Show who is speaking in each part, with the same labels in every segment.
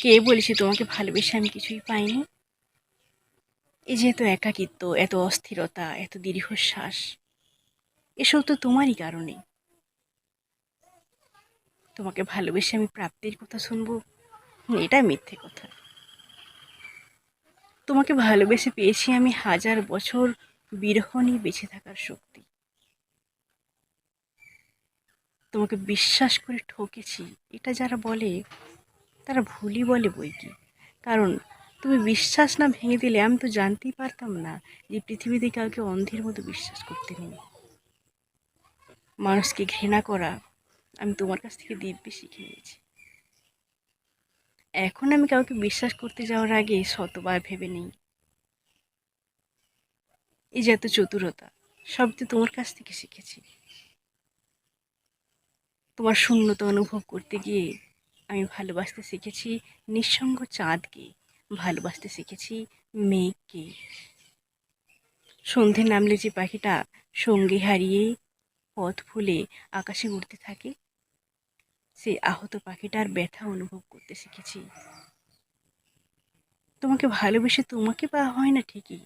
Speaker 1: কে বলেছে তোমাকে ভালোবেসে আমি কিছুই পাইনি? এই যে এত একাকিত্ব, এত অস্থিরতা, এত দীর্ঘশ্বাস, এসব তো তোমারই কারণে। তোমাকে ভালোবেসে আমি প্রাপ্তির কথা শুনব? এটা মিথ্যে কথা। তোমাকে ভালোবেসে পেয়েছি আমি হাজার বছর বিরহ নিয়ে বেঁচে থাকার শক্তি। তোমাকে বিশ্বাস করে ঠকেছি, এটা যারা বলে তারা ভুলই বলে বই কি? কারণ তুমি বিশ্বাস না ভেঙে দিলে আমি তো জানতেই পারতাম না যে পৃথিবীতে কাউকে অন্ধের মতো বিশ্বাস করতে নেই। মানুষকে ঘৃণা করা আমি তোমার কাছ থেকে দিব্যি শিখে নিয়েছি। এখন আমি কাউকে বিশ্বাস করতে যাওয়ার আগে শতবার ভেবে নেই। এই যে এত চতুরতা, সব তো তোমার কাছ থেকে শিখেছি। তোমার শূন্যতা অনুভব করতে গিয়ে আমি ভালোবাসতে শিখেছি নিঃসঙ্গ চাঁদকে, ভালোবাসতে শিখেছি মেঘকে সন্ধে নামলে যে পাখিটা সঙ্গী হারিয়ে পথ ভুলে আকাশে উড়তে থাকে, সেই আহত পাখিটার ব্যথা অনুভব করতে শিখেছি। তোমাকে ভালোবেসে তোমাকে পাওয়া হয় না ঠিকই,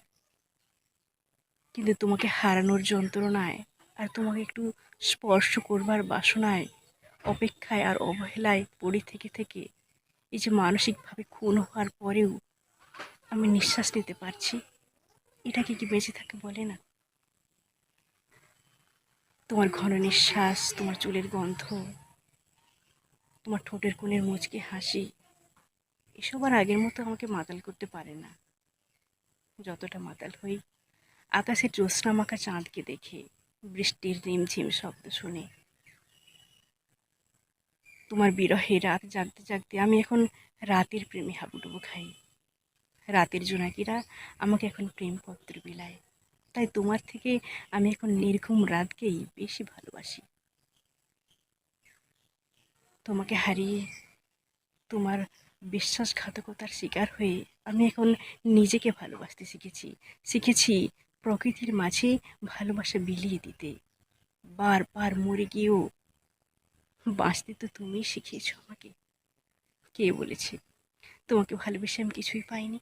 Speaker 1: কিন্তু তোমাকে হারানোর যন্ত্রণায় আর তোমাকে একটু স্পর্শ করবার বাসনায় অপেক্ষায় আর অবহেলায় পড়ে থেকে থেকে এই যে মানসিকভাবে খুন হওয়ার পরেও আমি নিঃশ্বাস নিতে পারছি। এটাকে কি বেঁচে থাকে বলে না? তোমার ঘন নিঃশ্বাস, তোমার চুলের গন্ধ, তোমার ঠোঁটের কোণের মুচকি হাসি, এসব আর আগের মতো আমাকে মাতাল করতে পারে না। যতটা মাতাল হই, আকাশের জ্যোৎস্না মাখা চাঁদকে দেখে, বৃষ্টির রিমঝিম শব্দ শুনে তোমার বিরহে রাত জাগতে জাগতে আমি এখন রাতের প্রেমে হাবুডুবু খাই। রাতের জোনাকিরা আমাকে এখন প্রেমপত্র বিলায়। তাই তোমার থেকে আমি এখন নির্ঘুম রাতকেই বেশি ভালোবাসি। তোমাকে হারিয়ে তোমার বিশ্বাসঘাতকতার শিকার হয়ে আমি এখন নিজেকে ভালোবাসতে শিখেছি। শিখেছি প্রকৃতির মাঝে ভালোবাসা বিলিয়ে দিতে। বারবার মরে গিয়েও বাঁচতে তো তুমি শিখিয়েছো আমাকে। কে বলেছে? তোমাকে ভালোবেসে আমি কিছুই পাইনি।